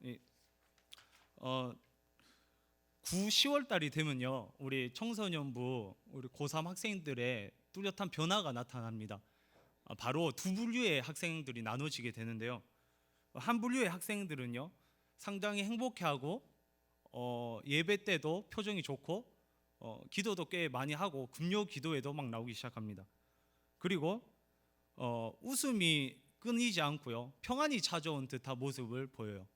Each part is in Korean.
이, 어, 9, 10월 달이 되면요. 우리 청소년부 우리 고3 학생들의 뚜렷한 변화가 나타납니다. 아, 바로 두 분류의 학생들이 나눠지게 되는데요. 한 분류의 학생들은요. 상당히 행복해하고 어, 예배 때도 표정이 좋고 어, 기도도 꽤 많이 하고 금요 기도에도 막 나오기 시작합니다. 그리고 어, 웃음이 끊이지 않고요. 평안이 찾아온 듯한 모습을 보여요.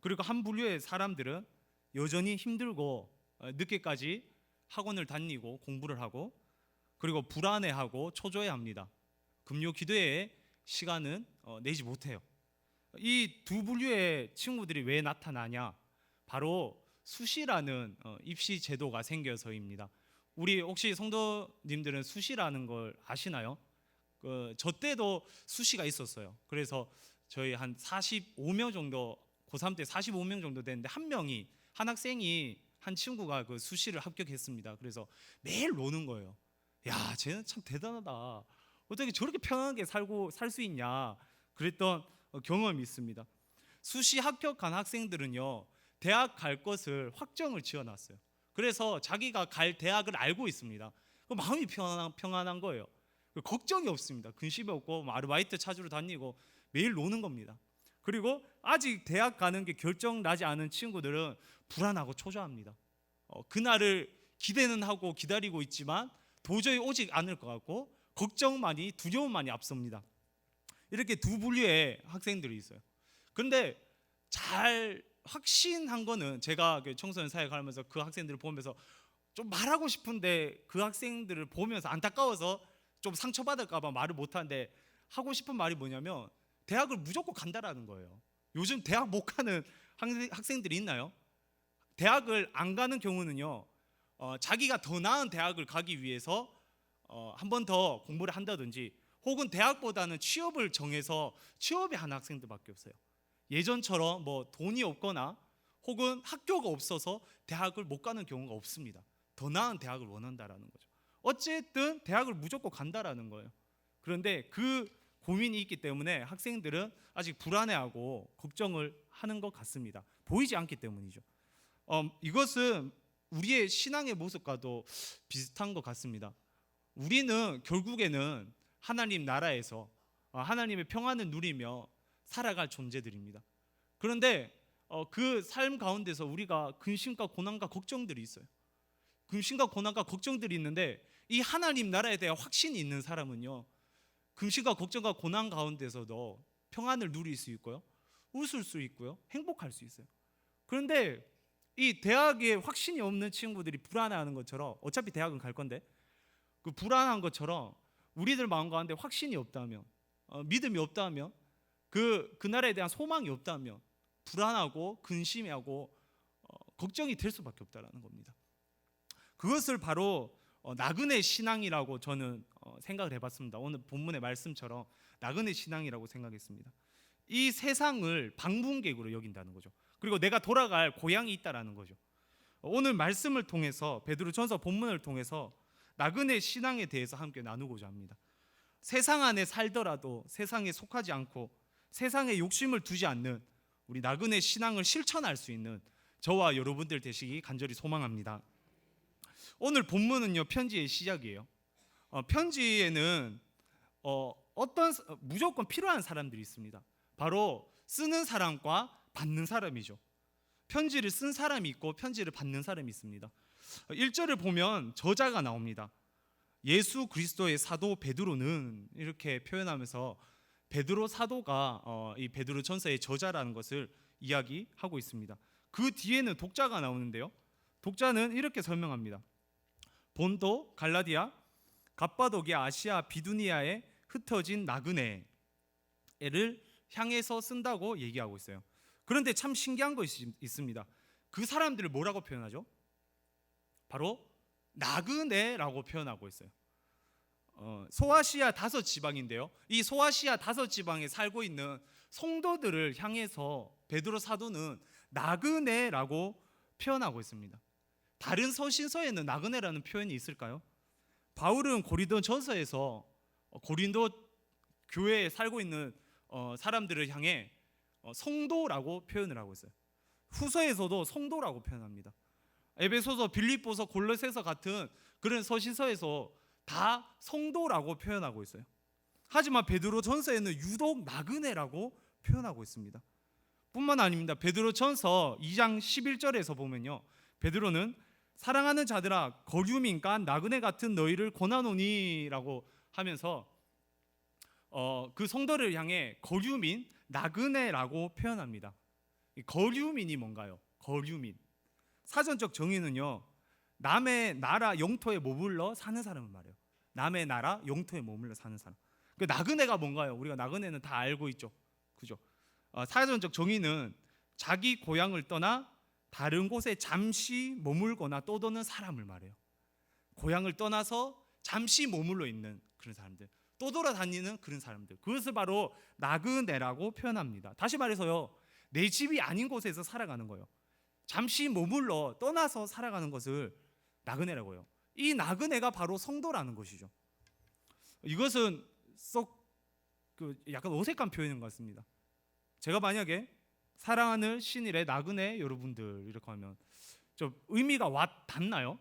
그리고 한 분류의 사람들은 여전히 힘들고 어, 늦게까지 학원을 다니고 공부를 하고 그리고 불안해하고 초조해합니다. 금요 기도에 시간은 어, 내지 못해요. 이 두 분류의 친구들이 왜 나타나냐? 바로 수시라는 어, 입시 제도가 생겨서입니다. 우리 혹시 성도님들은 수시라는 걸 아시나요? 그, 저 때도 수시가 있었어요. 그래서 저희 한 45명 정도 고3 때 45명 정도 됐는데 한 명이 한 학생이 한 친구가 그 수시를 합격했습니다. 그래서 매일 노는 거예요. 야, 쟤는 참 대단하다. 어떻게 저렇게 편하게 살고 살 수 있냐? 그랬던 어, 경험이 있습니다. 수시 합격한 학생들은요. 대학 갈 것을 확정을 지어 놨어요. 그래서 자기가 갈 대학을 알고 있습니다. 그 마음이 평안한, 평안한 거예요. 그 걱정이 없습니다. 근심이 없고 뭐 아르바이트 찾으러 다니고 매일 노는 겁니다. 그리고 아직 대학 가는 게 결정 나지 않은 친구들은 불안하고 초조합니다. 어, 그날을 기대는 하고 기다리고 있지만 도저히 오지 않을 것 같고 걱정만이 두려움만이 앞섭니다. 이렇게 두 분류의 학생들이 있어요. 그런데 잘 확신한 거는 제가 그 청소년 사역 하면서 그 학생들을 보면서 좀 말하고 싶은데 그 학생들을 보면서 안타까워서 좀 상처받을까봐 말을 못하는데 하고 싶은 말이 뭐냐면 대학을 무조건 간다라는 거예요. 요즘 대학 못 가는 학생- 학생들이 있나요? 대학을 안 가는 경우는요, 어, 자기가 더 나은 대학을 가기 위해서 어, 한 번 더 공부를 한다든지 혹은 대학보다는 취업을 정해서 취업에 하는 학생들밖에 없어요. 예전처럼 뭐 돈이 없거나 혹은 학교가 없어서 대학을 못 가는 경우가 없습니다. 더 나은 대학을 원한다라는 거죠. 어쨌든 대학을 무조건 간다라는 거예요. 그런데 그 고민이 있기 때문에 학생들은 아직 불안해하고 걱정을 하는 것 같습니다. 보이지 않기 때문이죠. 어, 이것은 우리의 신앙의 모습과도 비슷한 것 같습니다. 우리는 결국에는 하나님 나라에서 어, 하나님의 평안을 누리며 살아갈 존재들입니다. 그런데 어, 그삶 가운데서 우리가 근심과 고난과 걱정들이 있어요. 근심과 고난과 걱정들이 있는데 이 하나님 나라에 대한 확신이 있는 사람은요. 근심과 걱정과 고난 가운데서도 평안을 누릴 수 있고요. 웃을 수 있고요. 행복할 수 있어요. 그런데 이 대학에 확신이 없는 친구들이 불안해하는 것처럼 어차피 대학은 갈 건데 그 불안한 것처럼 우리들 마음 가운데 확신이 없다면 어, 믿음이 없다면 그 그날에 대한 소망이 없다면 불안하고 근심하고 어, 걱정이 될 수밖에 없다라는 겁니다. 그것을 바로 어, 나그네 신앙이라고 저는 어, 생각을 해봤습니다. 오늘 본문의 말씀처럼 나그네 신앙이라고 생각했습니다. 이 세상을 방문객으로 여긴다는 거죠. 그리고 내가 돌아갈 고향이 있다라는 거죠. 오늘 말씀을 통해서 베드로전서 본문을 통해서 나그네 신앙에 대해서 함께 나누고자 합니다. 세상 안에 살더라도 세상에 속하지 않고 세상에 욕심을 두지 않는 우리 나그네 신앙을 실천할 수 있는 저와 여러분들 되시기 간절히 소망합니다. 오늘 본문은요 편지의 시작이에요. 어, 편지에는 어, 어떤 사- 무조건 필요한 사람들이 있습니다. 바로 쓰는 사람과 받는 사람이죠. 편지를 쓴 사람이 있고 편지를 받는 사람이 있습니다. 1절을 보면 저자가 나옵니다. 예수 그리스도의 사도 베드로는 이렇게 표현하면서 베드로 사도가 어, 이 베드로 전서의 저자라는 것을 이야기하고 있습니다. 그 뒤에는 독자가 나오는데요. 독자는 이렇게 설명합니다. 본도, 갈라디아, 갑바도기아, 아시아, 비두니아에 흩어진 나그네를 향해서 쓴다고 얘기하고 있어요. 그런데 참 신기한 것이 있습니다. 그 사람들을 뭐라고 표현하죠? 바로 나그네라고 표현하고 있어요. 어, 소아시아 다섯 지방인데요. 이 소아시아 다섯 지방에 살고 있는 성도들을 향해서 베드로 사도는 나그네라고 표현하고 있습니다. 다른 서신서에는 나그네라는 표현이 있을까요? 바울은 고린도 전서에서 어, 고린도 교회에 살고 있는 어, 사람들을 향해 어, 성도라고 표현을 하고 있어요. 후서에서도 성도라고 표현합니다. 에베소서, 빌립보서, 골로새서 같은 그런 서신서에서 다 성도라고 표현하고 있어요. 하지만 베드로 전서에는 유독 나그네라고 표현하고 있습니다. 뿐만 아닙니다. 베드로 전서 2장 11절에서 보면요. 베드로는 사랑하는 자들아 거류민과 나그네 같은 너희를 권하노니라고 하면서 어, 그 성도를 향해 거류민 나그네라고 표현합니다. 이 거류민이 뭔가요? 거류민 사전적 정의는요 남의 나라 영토에 머물러 사는 사람을 말해요. 남의 나라 영토에 머물러 사는 사람. 그 나그네가 뭔가요? 우리가 나그네는 다 알고 있죠. 그죠? 어, 사전적 정의는 자기 고향을 떠나 다른 곳에 잠시 머물거나 떠도는 사람을 말해요. 고향을 떠나서 잠시 머물러 있는 그런 사람들, 떠돌아다니는 그런 사람들. 그것을 바로 나그네라고 표현합니다. 다시 말해서요, 내 집이 아닌 곳에서 살아가는 거예요. 잠시 머물러 떠나서 살아가는 것을 나그네라고요. 이 나그네가 바로 성도라는 것이죠. 이것은 썩 그 약간 어색한 표현인 것 같습니다. 제가 만약에 사랑하는 신일의 나그네 여러분들 이렇게 하면 좀 의미가 와 닿나요?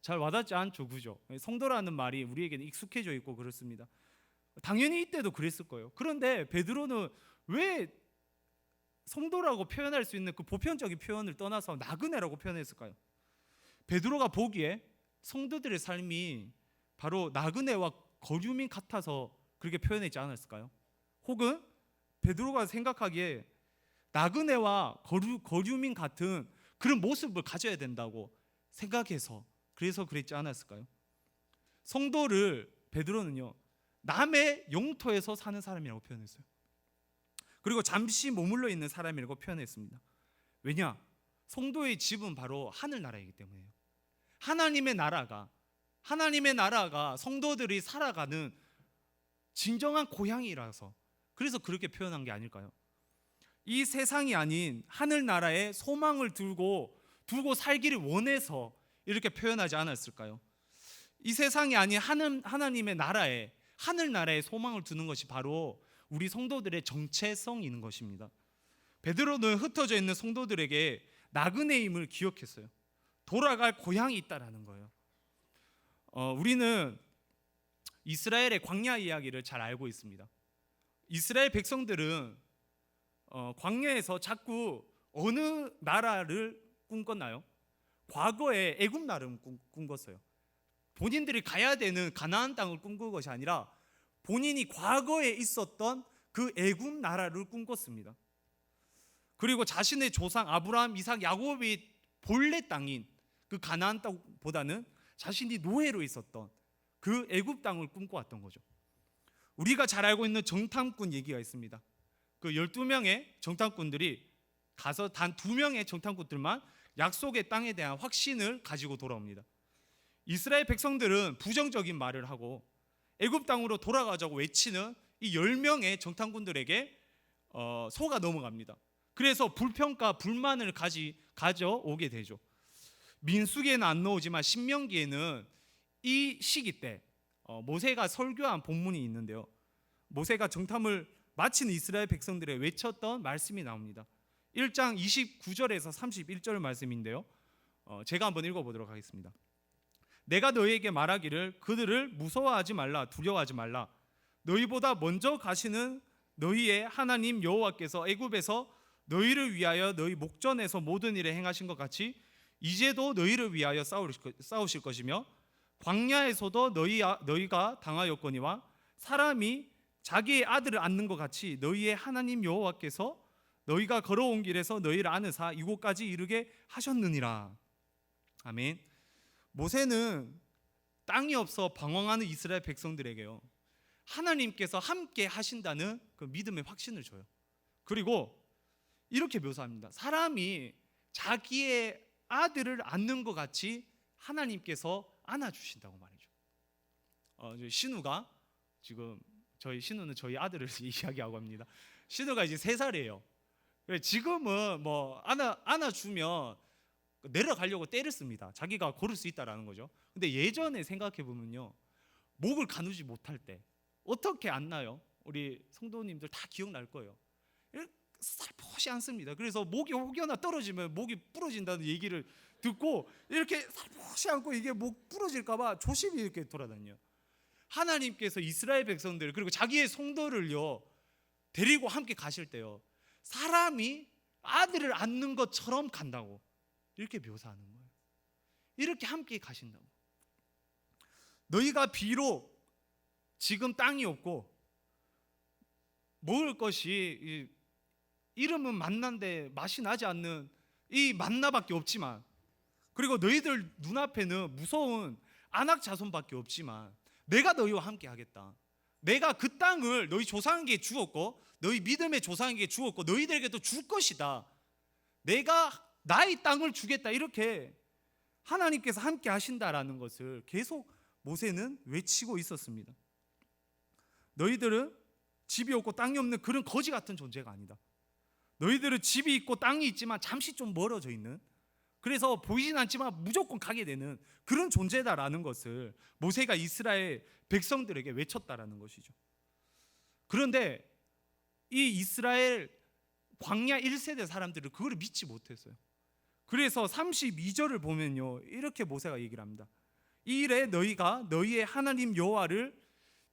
잘 와닿지 않죠, 그죠? 성도라는 말이 우리에게는 익숙해져 있고 그렇습니다. 당연히 이때도 그랬을 거예요. 그런데 베드로는 왜 성도라고 표현할 수 있는 그 보편적인 표현을 떠나서 나그네라고 표현했을까요? 베드로가 보기에 성도들의 삶이 바로 나그네와 거류민 같아서 그렇게 표현했지 않았을까요? 혹은 베드로가 생각하기에 나그네와 거류, 거류민 같은 그런 모습을 가져야 된다고 생각해서 그래서 그랬지 않았을까요? 성도를 베드로는요 남의 영토에서 사는 사람이라고 표현했어요. 그리고 잠시 머물러 있는 사람이라고 표현했습니다. 왜냐? 성도의 집은 바로 하늘 나라이기 때문에요. 하나님의 나라가 하나님의 나라가 성도들이 살아가는 진정한 고향이라서 그래서 그렇게 표현한 게 아닐까요? 이 세상이 아닌 하늘 나라에 소망을 두고 두고 살기를 원해서 이렇게 표현하지 않았을까요? 이 세상이 아닌 하늘, 하나님의 나라에 하늘 나라에 소망을 두는 것이 바로 우리 성도들의 정체성이는 것입니다. 베드로는 흩어져 있는 성도들에게 나그네임을 기억했어요. 돌아갈 고향이 있다라는 거예요. 어, 우리는 이스라엘의 광야 이야기를 잘 알고 있습니다. 이스라엘 백성들은 어, 광야에서 자꾸 어느 나라를 꿈꿨나요? 과거에 애굽 나라를 꿈, 꿈꿨어요. 본인들이 가야 되는 가나안 땅을 꿈꾼 것이 아니라 본인이 과거에 있었던 그 애굽 나라를 꿈꿨습니다. 그리고 자신의 조상 아브라함, 이삭, 야곱이 본래 땅인 그 가나안 땅보다는 자신이 노예로 있었던 그 애굽 땅을 꿈꿔왔던 거죠. 우리가 잘 알고 있는 정탐꾼 얘기가 있습니다. 그 12명의 정탐꾼들이 가서 단 두 명의 정탐꾼들만 약속의 땅에 대한 확신을 가지고 돌아옵니다. 이스라엘 백성들은 부정적인 말을 하고 애굽 땅으로 돌아가자고 외치는 이 10명의 정탐꾼들에게 어, 소가 넘어갑니다. 그래서 불평가 불만을 가지 가져오게 되죠. 민수기에는 안 나오지만 신명기에는 이 시기 때 어, 모세가 설교한 본문이 있는데요. 모세가 정탐을 마친 이스라엘 백성들에 외쳤던 말씀이 나옵니다. 1장 29절에서 31절 말씀인데요. 어, 제가 한번 읽어보도록 하겠습니다. 내가 너희에게 말하기를 그들을 무서워하지 말라 두려워하지 말라 너희보다 먼저 가시는 너희의 하나님 여호와께서 애굽에서 너희를 위하여 너희 목전에서 모든 일에 행하신 것 같이 이제도 너희를 위하여 싸우실 것이며 광야에서도 너희 너희가 당하였거니와 사람이 자기의 아들을 안는 것 같이 너희의 하나님 여호와께서 너희가 걸어온 길에서 너희를 안으사 이곳까지 이르게 하셨느니라. 아멘. 모세는 땅이 없어 방황하는 이스라엘 백성들에게요. 하나님께서 함께 하신다는 그 믿음의 확신을 줘요. 그리고 이렇게 묘사합니다. 사람이 자기의 아들을 안는 것 같이 하나님께서 안아주신다고 말이죠. 어, 신우가 지금 저희 신우는 저희 아들을 이야기하고 합니다. 신우가 이제 세 살이에요. 지금은 뭐 안아 안아주면 내려가려고 때를 씁니다. 자기가 고를 수 있다라는 거죠. 근데 예전에 생각해 보면요, 목을 가누지 못할 때 어떻게 안나요? 우리 성도님들 다 기억날 거예요. 살포시 않습니다. 그래서 목이 혹여나 떨어지면 목이 부러진다는 얘기를 듣고 이렇게 살포시 않고 이게 목 부러질까봐 조심히 이렇게 돌아다녀. 하나님께서 이스라엘 백성들 그리고 자기의 성도를요 데리고 함께 가실 때요 사람이 아들을 안는 것처럼 간다고 이렇게 묘사하는 거예요. 이렇게 함께 가신다고. 너희가 비록 지금 땅이 없고 먹을 것이 이 이름은 만난데 맛이 나지 않는 이 만나밖에 없지만 그리고 너희들 눈앞에는 무서운 안악 자손밖에 없지만 내가 너희와 함께 하겠다. 내가 그 땅을 너희 조상에게 주었고 너희 믿음의 조상에게 주었고 너희들에게도 줄 것이다. 내가 나의 땅을 주겠다. 이렇게 하나님께서 함께 하신다라는 것을 계속 모세는 외치고 있었습니다. 너희들은 집이 없고 땅이 없는 그런 거지 같은 존재가 아니다. 너희들은 집이 있고 땅이 있지만 잠시 좀 멀어져 있는 그래서 보이진 않지만 무조건 가게 되는 그런 존재다라는 것을 모세가 이스라엘 백성들에게 외쳤다라는 것이죠. 그런데 이 이스라엘 광야 1세대 사람들은 그걸 믿지 못했어요. 그래서 32절을 보면요. 이렇게 모세가 얘기를 합니다. 이 일에 너희가 너희의 하나님 여호와를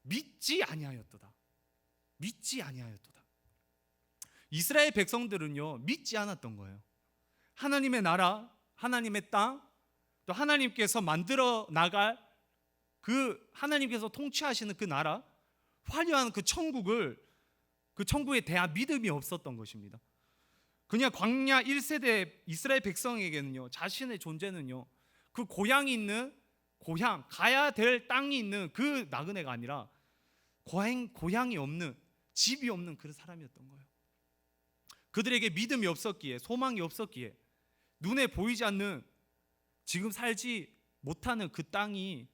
믿지 아니하였도다. 믿지 아니하였도다. 이스라엘 백성들은요. 믿지 않았던 거예요. 하나님의 나라, 하나님의 땅, 또 하나님께서 만들어 나갈 그 하나님께서 통치하시는 그 나라, 화려한 그 천국을 그 천국에 대한 믿음이 없었던 것입니다. 그냥 광야 1세대 이스라엘 백성에게는요. 자신의 존재는요. 그 고향이 있는 고향, 가야 될 땅이 있는 그 나그네가 아니라 고향, 고향이 없는 집이 없는 그런 사람이었던 거예요. 그들에게 믿음이 없었기에 소망이 없었기에 눈에 보이지 않는 지금 살지 못하는 그 땅이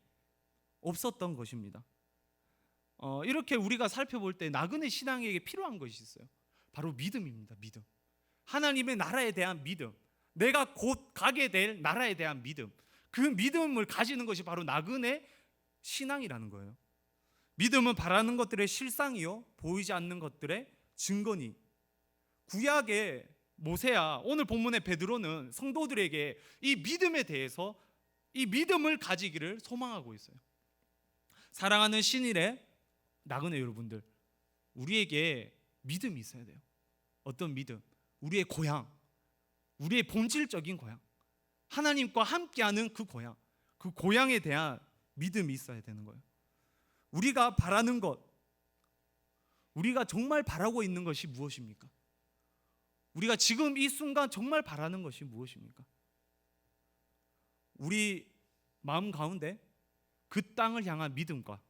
없었던 것입니다. 어, 이렇게 우리가 살펴볼 때 나그네 신앙에게 필요한 것이 있어요. 바로 믿음입니다. 믿음. 하나님의 나라에 대한 믿음. 내가 곧 가게 될 나라에 대한 믿음. 그 믿음을 가지는 것이 바로 나그네 신앙이라는 거예요. 믿음은 바라는 것들의 실상이요 보이지 않는 것들의 증거니. 구약의 모세야 오늘 본문의 베드로는 성도들에게 이 믿음에 대해서 이 믿음을 가지기를 소망하고 있어요. 사랑하는 신일의 나그네 여러분들, 우리에게 믿음이 있어야 돼요. 어떤 믿음? 우리의 고향, 우리의 본질적인 고향, 하나님과 함께하는 그 고향, 그 고향에 대한 믿음이 있어야 되는 거예요. 우리가 바라는 것, 우리가 정말 바라고 있는 것이 무엇입니까? 우리가 지금 이 순간 정말 바라는 것이 무엇입니까? 우리 마음 가운데 그 땅을 향한 믿음과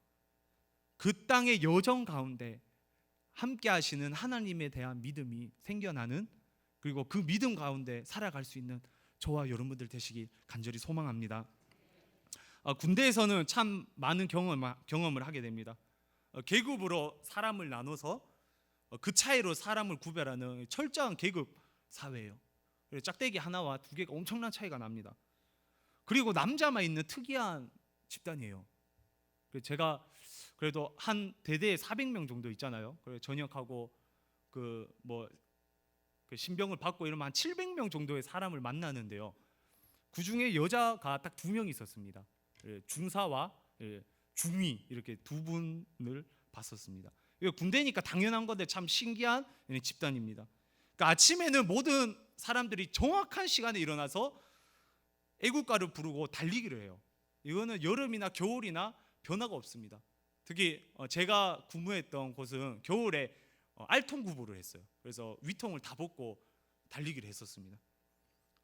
그 땅의 여정 가운데 함께 하시는 하나님에 대한 믿음이 생겨나는 그리고 그 믿음 가운데 살아갈 수 있는 저와 여러분들 되시기 간절히 소망합니다. 어, 군대에서는 참 많은 경험, 경험을 하게 됩니다. 어, 계급으로 사람을 나눠서 어, 그 차이로 사람을 구별하는 철저한 계급 사회예요. 짝대기 하나와 두 개가 엄청난 차이가 납니다. 그리고 남자만 있는 특이한 집단이에요. 제가 그래도 한 대대에 400명 정도 있잖아요. 그래 전역하고 그뭐 그 신병을 받고 이러면 한 700명 정도의 사람을 만나는데요. 그 중에 여자가 딱 두 명 있었습니다. 예, 중사와 예, 중위 이렇게 두 분을 봤었습니다. 군대니까 당연한 건데 참 신기한 예, 집단입니다. 그러니까 아침에는 모든 사람들이 정확한 시간에 일어나서 애국가를 부르고 달리기를 해요. 이거는 여름이나 겨울이나 변화가 없습니다. 특히 어, 제가 근무했던 곳은 겨울에 어, 알통 구보를 했어요. 그래서 위통을 다 벗고 달리기를 했었습니다.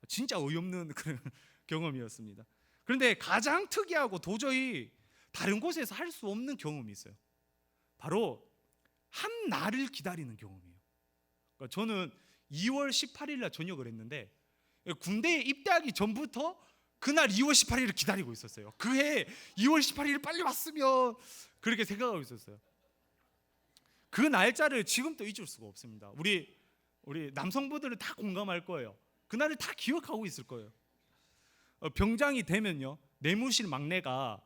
진짜 어이없는 그런 경험이었습니다. 그런데 가장 특이하고 도저히 다른 곳에서 할 수 없는 경험이 있어요. 바로 한 날을 기다리는 경험이에요. 그러니까 저는 2월 18일 날 전역을 했는데 군대에 입대하기 전부터 그날 2월 18일을 기다리고 있었어요. 그해 2월 18일 빨리 왔으면 그렇게 생각하고 있었어요. 그 날짜를 지금도 잊을 수가 없습니다. 우리 우리 남성분들은 다 공감할 거예요. 그날을 다 기억하고 있을 거예요. 어, 병장이 되면요 내무실 막내가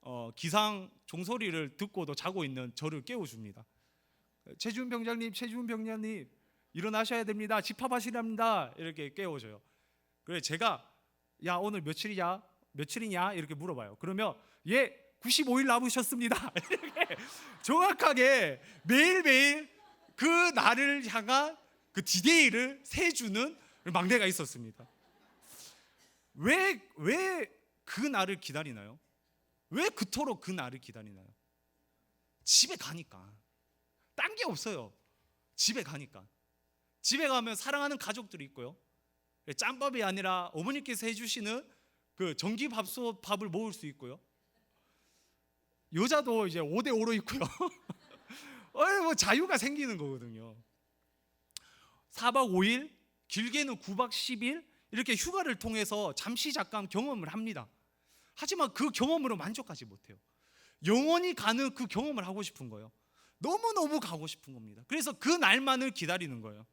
어, 기상 종소리를 듣고도 자고 있는 저를 깨워줍니다. 최준 병장님, 최준 병장님, 일어나셔야 됩니다. 집합하시랍니다. 이렇게 깨워줘요. 그래 제가 야 오늘 며칠이냐 며칠이냐 이렇게 물어봐요. 그러면 예 95일 남으셨습니다. 이렇게 정확하게 매일매일 그 날을 향한 그 디데이를 세주는 막내가 있었습니다. 왜 왜 그 날을 기다리나요? 왜 그토록 그 날을 기다리나요? 집에 가니까 딴 게 없어요. 집에 가니까 집에 가면 사랑하는 가족들이 있고요. 짬밥이 아니라 어머니께서 해주시는 그 전기 밥솥 밥을 먹을 수 있고요. 여자도 이제 5대 5로 있고요. 어, 뭐 자유가 생기는 거거든요. 4박 5일, 길게는 9박 10일 이렇게 휴가를 통해서 잠시 잠깐 경험을 합니다. 하지만 그 경험으로 만족하지 못해요. 영원히 가는 그 경험을 하고 싶은 거예요. 너무너무 가고 싶은 겁니다. 그래서 그 날만을 기다리는 거예요.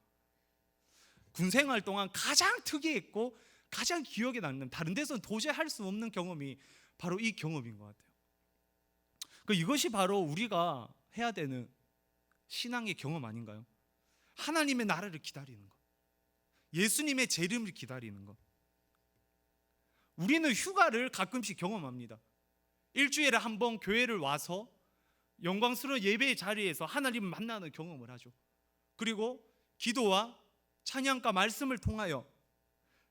군 생활 동안 가장 특이했고 가장 기억에 남는 다른 데서는 도저히 할 수 없는 경험이 바로 이 경험인 것 같아요. 그 이것이 바로 우리가 해야 되는 신앙의 경험 아닌가요? 하나님의 나라를 기다리는 것. 예수님의 재림을 기다리는 것. 우리는 휴가를 가끔씩 경험합니다. 일주일에 한 번 교회를 와서 영광스러운 예배의 자리에서 하나님을 만나는 경험을 하죠. 그리고 기도와 찬양과 말씀을 통하여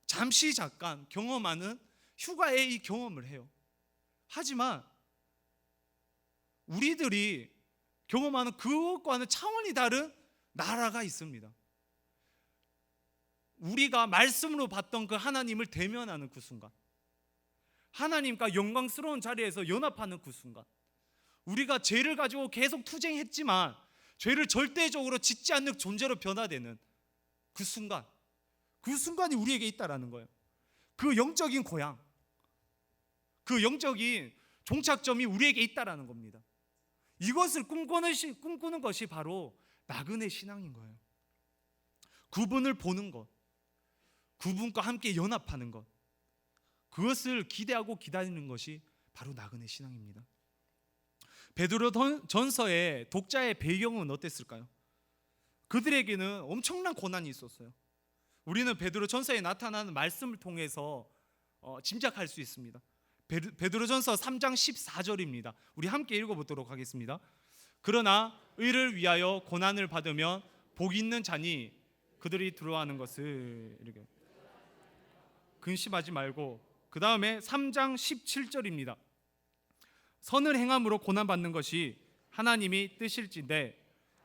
잠시 잠깐 경험하는 휴가의 이 경험을 해요. 하지만 우리들이 경험하는 그것과는 차원이 다른 나라가 있습니다. 우리가 말씀으로 봤던 그 하나님을 대면하는 그 순간, 하나님과 영광스러운 자리에서 연합하는 그 순간, 우리가 죄를 가지고 계속 투쟁했지만 죄를 절대적으로 짓지 않는 존재로 변화되는 그 순간, 그 순간이 우리에게 있다라는 거예요. 그 영적인 고향, 그 영적인 종착점이 우리에게 있다라는 겁니다. 이것을 꿈꾸는, 시, 꿈꾸는 것이 바로 나그네 신앙인 거예요. 그분을 보는 것, 그분과 함께 연합하는 것, 그것을 기대하고 기다리는 것이 바로 나그네 신앙입니다. 베드로 전서의 독자의 배경은 어땠을까요? 그들에게는 엄청난 고난이 있었어요. 우리는 베드로 전서에 나타나는 말씀을 통해서 어, 짐작할 수 있습니다. 베드로 전서 3장 14절입니다. 우리 함께 읽어보도록 하겠습니다. 그러나 의를 위하여 고난을 받으면 복 있는 자니 그들이 들어가는 것을 이렇게 근심하지 말고 그 다음에 3장 17절입니다. 선을 행함으로 고난 받는 것이 하나님이 뜻일진데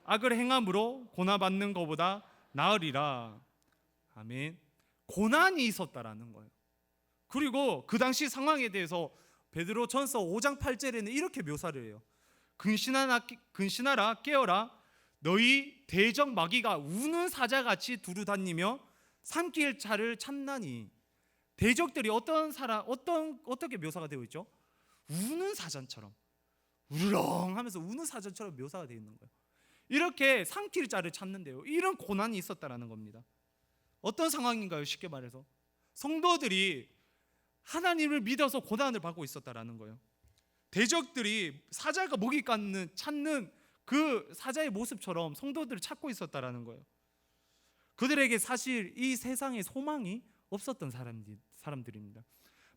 악을 행함으로 고난 받는 것보다 나으리라. 아멘. 고난이 있었다라는 거예요. 그리고 그 당시 상황에 대해서 베드로 전서 5장 8절에는 이렇게 묘사를 해요. 근신하라, 근신하라 깨어라 너희 대적 마귀가 우는 사자같이 두루다니며 삼킬 차를 찾나니 대적들이 어떤 사람 어떤 어떻게 묘사가 되어 있죠? 우는 사자처럼 우르렁 하면서 우는 사자처럼 묘사가 되어 있는 거예요. 이렇게 삼킬 자를 찾는데요. 이런 고난이 있었다라는 겁니다. 어떤 상황인가요? 쉽게 말해서 성도들이 하나님을 믿어서 고난을 받고 있었다라는 거예요. 대적들이 사자가 먹이 깎는 찾는 그 사자의 모습처럼 성도들을 찾고 있었다라는 거예요. 그들에게 사실 이 세상에 소망이 없었던 사람들, 사람들입니다.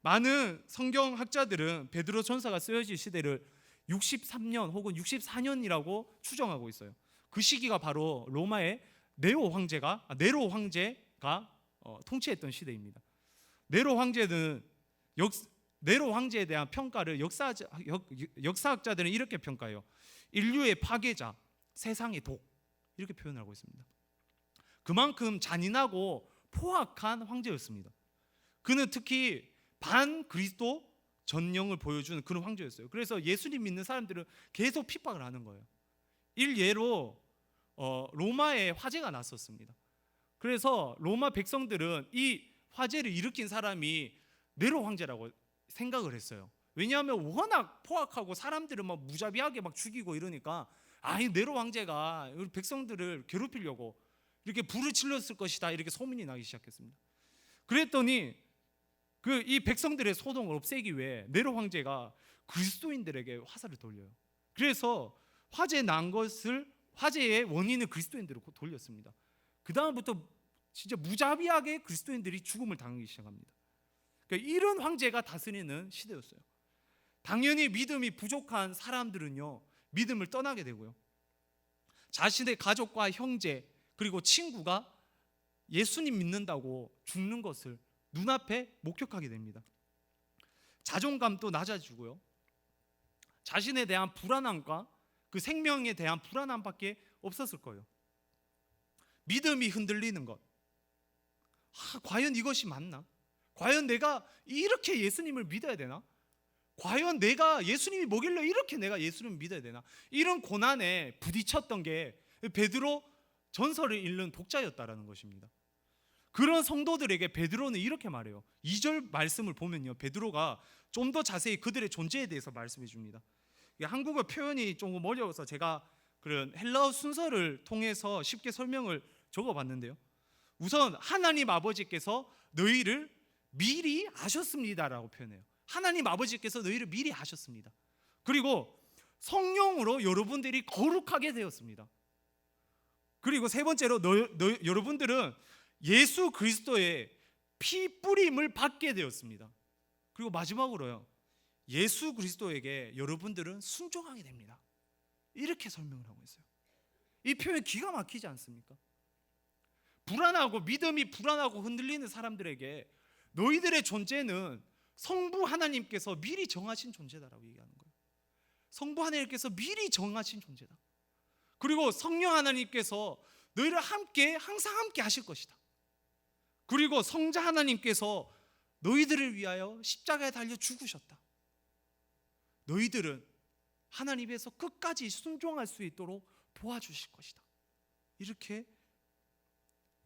많은 성경 학자들은 베드로 전서가 쓰여질 시대를 63년 혹은 64년이라고 추정하고 있어요. 그 시기가 바로 로마의 네오 황제가 아, 네로 황제가 어, 통치했던 시대입니다. 네로 황제는 역, 네로 황제에 대한 평가를 역사 역, 역사학자들은 이렇게 평가해요. 인류의 파괴자, 세상의 독 이렇게 표현하고 있습니다. 그만큼 잔인하고 포악한 황제였습니다. 그는 특히 반 그리스도 전령을 보여주는 그런 황제였어요. 그래서 예수님 믿는 사람들은 계속 핍박을 하는 거예요. 일예로 어, 로마에 화재가 났었습니다. 그래서 로마 백성들은 이 화재를 일으킨 사람이 네로 황제라고 생각을 했어요. 왜냐하면 워낙 포악하고 사람들을 막 무자비하게 막 죽이고 이러니까 아이 네로 황제가 백성들을 괴롭히려고 이렇게 불을 질렀을 것이다 이렇게 소문이 나기 시작했습니다. 그랬더니 그 이 백성들의 소동을 없애기 위해 네로 황제가 그리스도인들에게 화살을 돌려요. 그래서 화재 난 것을 화재의 원인을 그리스도인들로 돌렸습니다. 그 다음부터 진짜 무자비하게 그리스도인들이 죽음을 당하기 시작합니다. 그러니까 이런 황제가 다스리는 시대였어요. 당연히 믿음이 부족한 사람들은요 믿음을 떠나게 되고요. 자신의 가족과 형제 그리고 친구가 예수님 믿는다고 죽는 것을 눈앞에 목격하게 됩니다. 자존감도 낮아지고요. 자신에 대한 불안함과 그 생명에 대한 불안함밖에 없었을 거예요. 믿음이 흔들리는 것. 아, 과연 이것이 맞나? 과연 내가 이렇게 예수님을 믿어야 되나? 과연 내가 예수님이 뭐길래 이렇게 내가 예수님을 믿어야 되나? 이런 고난에 부딪혔던 게 베드로 전설을 읽는 독자였다라는 것입니다. 그런 성도들에게 베드로는 이렇게 말해요. 2절 말씀을 보면요. 베드로가 좀 더 자세히 그들의 존재에 대해서 말씀해 줍니다. 한국어 표현이 조금 어려워서 제가 그런 헬라어 순서를 통해서 쉽게 설명을 적어 봤는데요. 우선 하나님 아버지께서 너희를 미리 아셨습니다라고 표현해요. 하나님 아버지께서 너희를 미리 아셨습니다. 그리고 성령으로 여러분들이 거룩하게 되었습니다. 그리고 세 번째로 너, 너, 여러분들은 예수 그리스도의 피 뿌림을 받게 되었습니다. 그리고 마지막으로요. 예수 그리스도에게 여러분들은 순종하게 됩니다. 이렇게 설명을 하고 있어요. 이 표현 기가 막히지 않습니까? 불안하고 믿음이 불안하고 흔들리는 사람들에게 너희들의 존재는 성부 하나님께서 미리 정하신 존재다라고 얘기하는 거예요. 성부 하나님께서 미리 정하신 존재다. 그리고 성령 하나님께서 너희를 함께 항상 함께 하실 것이다. 그리고 성자 하나님께서 너희들을 위하여 십자가에 달려 죽으셨다. 너희들은 하나님에서 끝까지 순종할 수 있도록 도와주실 것이다. 이렇게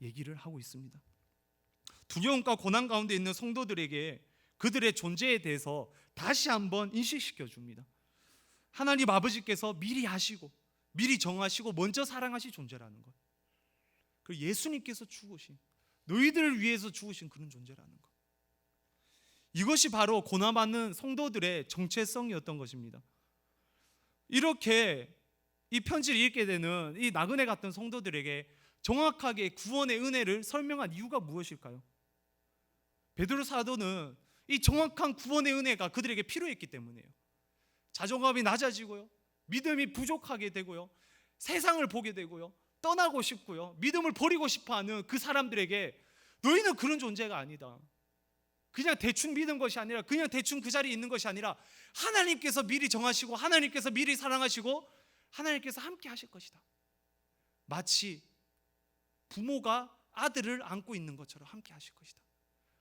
얘기를 하고 있습니다. 두려움과 고난 가운데 있는 성도들에게 그들의 존재에 대해서 다시 한번 인식시켜 줍니다. 하나님 아버지께서 미리 하시고 미리 정하시고 먼저 사랑하신 존재라는 것. 그 예수님께서 죽으신 너희들을 위해서 죽으신 그런 존재라는 것. 이것이 바로 고난받는 성도들의 정체성이었던 것입니다. 이렇게 이 편지를 읽게 되는 이 나그네 같은 성도들에게 정확하게 구원의 은혜를 설명한 이유가 무엇일까요? 베드로 사도는 이 정확한 구원의 은혜가 그들에게 필요했기 때문이에요. 자존감이 낮아지고요. 믿음이 부족하게 되고요. 세상을 보게 되고요. 떠나고 싶고요. 믿음을 버리고 싶어 하는 그 사람들에게 너희는 그런 존재가 아니다. 그냥 대충 믿은 것이 아니라 그냥 대충 그 자리에 있는 것이 아니라 하나님께서 미리 정하시고 하나님께서 미리 사랑하시고 하나님께서 함께 하실 것이다. 마치 부모가 아들을 안고 있는 것처럼 함께 하실 것이다.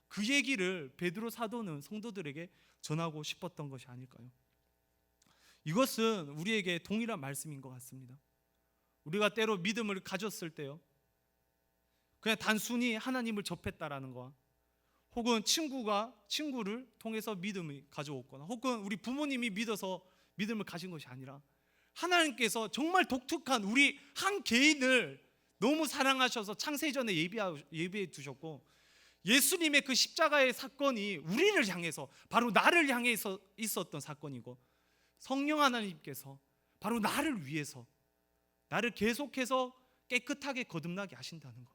그 얘기를 베드로 사도는 성도들에게 전하고 싶었던 것이 아닐까요? 이것은 우리에게 동일한 말씀인 것 같습니다. 우리가 때로 믿음을 가졌을 때요. 그냥 단순히 하나님을 접했다라는 거 혹은 친구가 친구를 통해서 믿음을 가져왔거나 혹은 우리 부모님이 믿어서 믿음을 가진 것이 아니라 하나님께서 정말 독특한 우리 한 개인을 너무 사랑하셔서 창세전에 예비해 두셨고 예수님의 그 십자가의 사건이 우리를 향해서 바로 나를 향해서 있었던 사건이고 성령 하나님께서 바로 나를 위해서 나를 계속해서 깨끗하게 거듭나게 하신다는 것.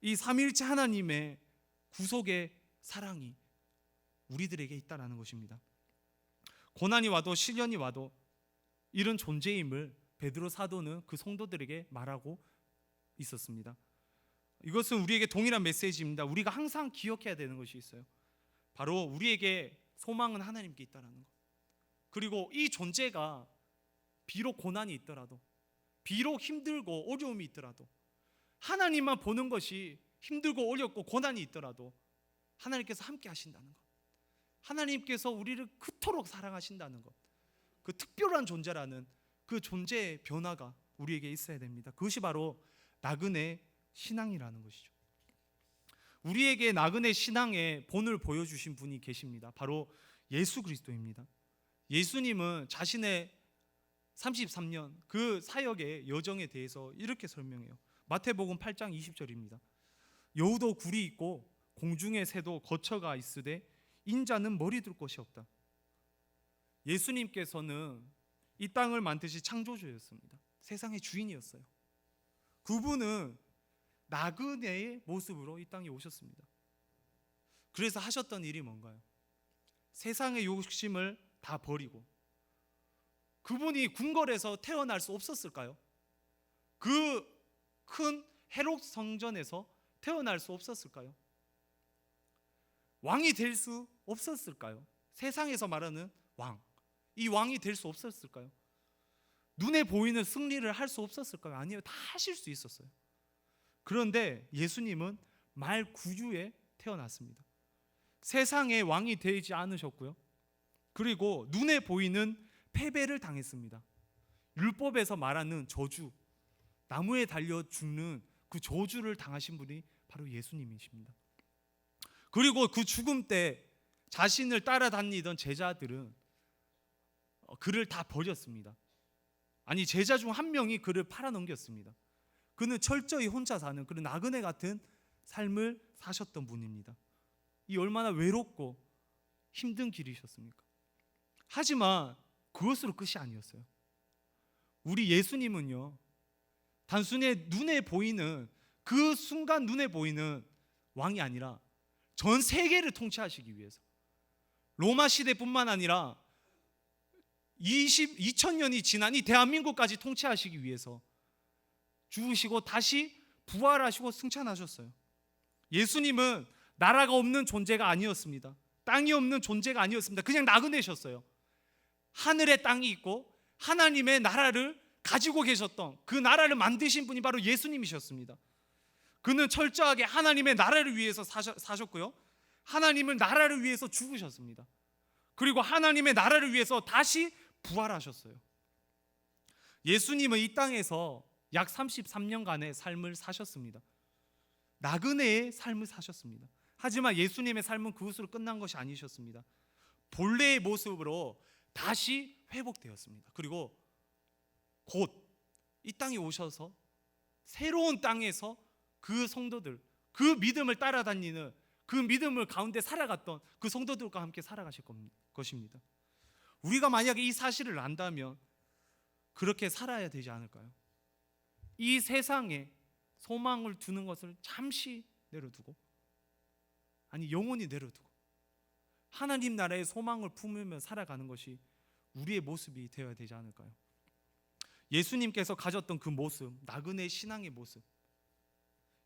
이 삼일째 하나님의 구속의 사랑이 우리들에게 있다라는 것입니다. 고난이 와도 시련이 와도 이런 존재임을 베드로 사도는 그 성도들에게 말하고 있었습니다. 이것은 우리에게 동일한 메시지입니다. 우리가 항상 기억해야 되는 것이 있어요. 바로 우리에게 소망은 하나님께 있다라는 것. 그리고 이 존재가 비록 고난이 있더라도 비록 힘들고 어려움이 있더라도 하나님만 보는 것이 힘들고 어렵고 고난이 있더라도 하나님께서 함께 하신다는 것. 하나님께서 우리를 그토록 사랑하신다는 것. 그 특별한 존재라는 그 존재의 변화가 우리에게 있어야 됩니다. 그것이 바로 나그네 신앙이라는 것이죠. 우리에게 나그네 신앙의 본을 보여주신 분이 계십니다. 바로 예수 그리스도입니다. 예수님은 자신의 33년 그 사역의 여정에 대해서 이렇게 설명해요. 마태복음 8장 20절입니다. 여우도 굴이 있고 공중의 새도 거처가 있으되 인자는 머리 둘 곳이 없다. 예수님께서는 이 땅을 만드시 창조주였습니다. 세상의 주인이었어요. 그분은 나그네의 모습으로 이 땅에 오셨습니다. 그래서 하셨던 일이 뭔가요? 세상의 욕심을 다 버리고 그분이 궁궐에서 태어날 수 없었을까요? 그큰 헤롯 성전에서 태어날 수 없었을까요? 왕이 될 수 없었을까요? 세상에서 말하는 왕. 이 왕이 될 수 없었을까요? 눈에 보이는 승리를 할 수 없었을까요? 아니요. 다 하실 수 있었어요. 그런데 예수님은 말 구주에 태어났습니다. 세상의 왕이 되지 않으셨고요. 그리고 눈에 보이는 패배를 당했습니다. 율법에서 말하는 저주, 나무에 달려 죽는 그 저주를 당하신 분이 바로 예수님이십니다. 그리고 그 죽음 때 자신을 따라다니던 제자들은 어, 그를 다 버렸습니다. 아니 제자 중 한 명이 그를 팔아넘겼습니다. 그는 철저히 혼자 사는 그런 나그네 같은 삶을 사셨던 분입니다. 이 얼마나 외롭고 힘든 길이셨습니까? 하지만 그것으로 끝이 아니었어요. 우리 예수님은요, 단순히 눈에 보이는 그 순간 눈에 보이는 왕이 아니라 전 세계를 통치하시기 위해서 로마 시대뿐만 아니라 20, 2000년이 지난 이 대한민국까지 통치하시기 위해서 죽으시고 다시 부활하시고 승천하셨어요. 예수님은 나라가 없는 존재가 아니었습니다. 땅이 없는 존재가 아니었습니다. 그냥 나그네셨어요. 하늘에 땅이 있고 하나님의 나라를 가지고 계셨던 그 나라를 만드신 분이 바로 예수님이셨습니다. 그는 철저하게 하나님의 나라를 위해서 사셨, 사셨고요. 하나님을 나라를 위해서 죽으셨습니다. 그리고 하나님의 나라를 위해서 다시 부활하셨어요. 예수님은 이 땅에서 약 33년간의 삶을 사셨습니다. 나그네의 삶을 사셨습니다. 하지만 예수님의 삶은 그것으로 끝난 것이 아니셨습니다. 본래의 모습으로 다시 회복되었습니다. 그리고 곧 이 땅에 오셔서 새로운 땅에서 그 성도들, 그 믿음을 따라다니는 그 믿음을 가운데 살아갔던 그 성도들과 함께 살아가실 것입니다. 우리가 만약에 이 사실을 안다면 그렇게 살아야 되지 않을까요? 이 세상에 소망을 두는 것을 잠시 내려두고 아니 영원히 내려두고 하나님 나라의 소망을 품으며 살아가는 것이 우리의 모습이 되어야 되지 않을까요? 예수님께서 가졌던 그 모습, 나그네 신앙의 모습.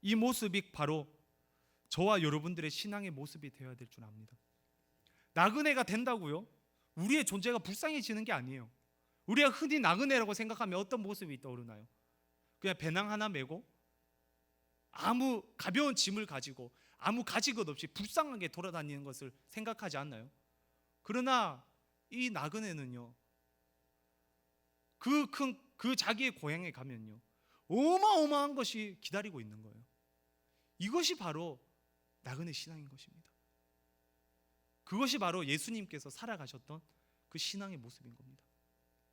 이 모습이 바로 저와 여러분들의 신앙의 모습이 되어야 될 줄 압니다. 나그네가 된다고요? 우리의 존재가 불쌍해지는 게 아니에요. 우리가 흔히 나그네라고 생각하면 어떤 모습이 떠오르나요? 그냥 배낭 하나 메고 아무 가벼운 짐을 가지고 아무 가지 것 없이 불쌍하게 돌아다니는 것을 생각하지 않나요? 그러나 이 나그네는요. 그큰그 자기의 고향에 가면요. 어마어마한 것이 기다리고 있는 거예요. 이것이 바로 나그네 신앙인 것입니다. 그것이 바로 예수님께서 살아가셨던 그 신앙의 모습인 겁니다.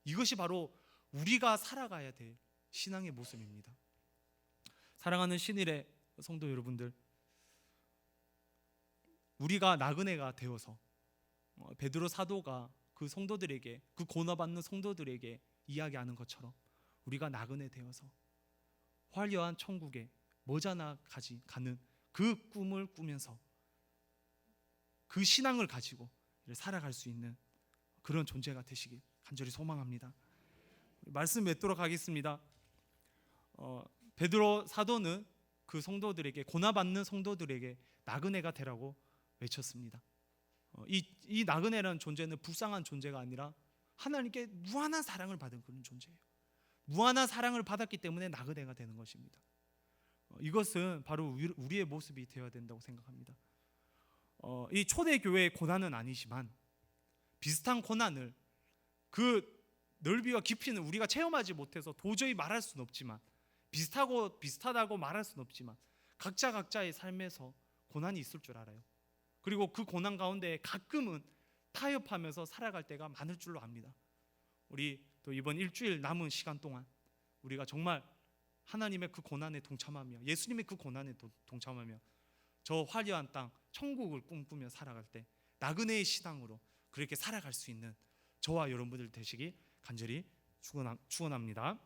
이것이 바로 우리가 살아가야 될 신앙의 모습입니다. 사랑하는 신일의 성도 여러분들, 우리가 나그네가 되어서 어, 베드로 사도가 그 성도들에게 그 고난받는 성도들에게 이야기하는 것처럼 우리가 나그네 되어서 화려한 천국에 머자나 가지 가는 그 꿈을 꾸면서 그 신앙을 가지고 살아갈 수 있는 그런 존재가 되시길 간절히 소망합니다. 말씀 맺도록 하겠습니다. 어, 베드로 사도는 그 성도들에게 고난받는 성도들에게 나그네가 되라고 외쳤습니다. 어, 이, 이 나그네라는 존재는 불쌍한 존재가 아니라 하나님께 무한한 사랑을 받은 그런 존재예요. 무한한 사랑을 받았기 때문에 나그네가 되는 것입니다. 어, 이것은 바로 우리의 모습이 되어야 된다고 생각합니다. 어, 이 초대교회의 고난은 아니지만 비슷한 고난을 그 넓이와 깊이는 우리가 체험하지 못해서 도저히 말할 수는 없지만 비슷하고 비슷하다고 말할 수는 없지만 각자 각자의 삶에서 고난이 있을 줄 알아요. 그리고 그 고난 가운데 가끔은 타협하면서 살아갈 때가 많을 줄로 압니다. 우리 또 이번 일주일 남은 시간 동안 우리가 정말 하나님의 그 고난에 동참하며 예수님의 그 고난에 동참하며 저 화려한 땅 천국을 꿈꾸며 살아갈 때 나그네의 신앙으로 그렇게 살아갈 수 있는 저와 여러분들 되시기 간절히 축원합니다.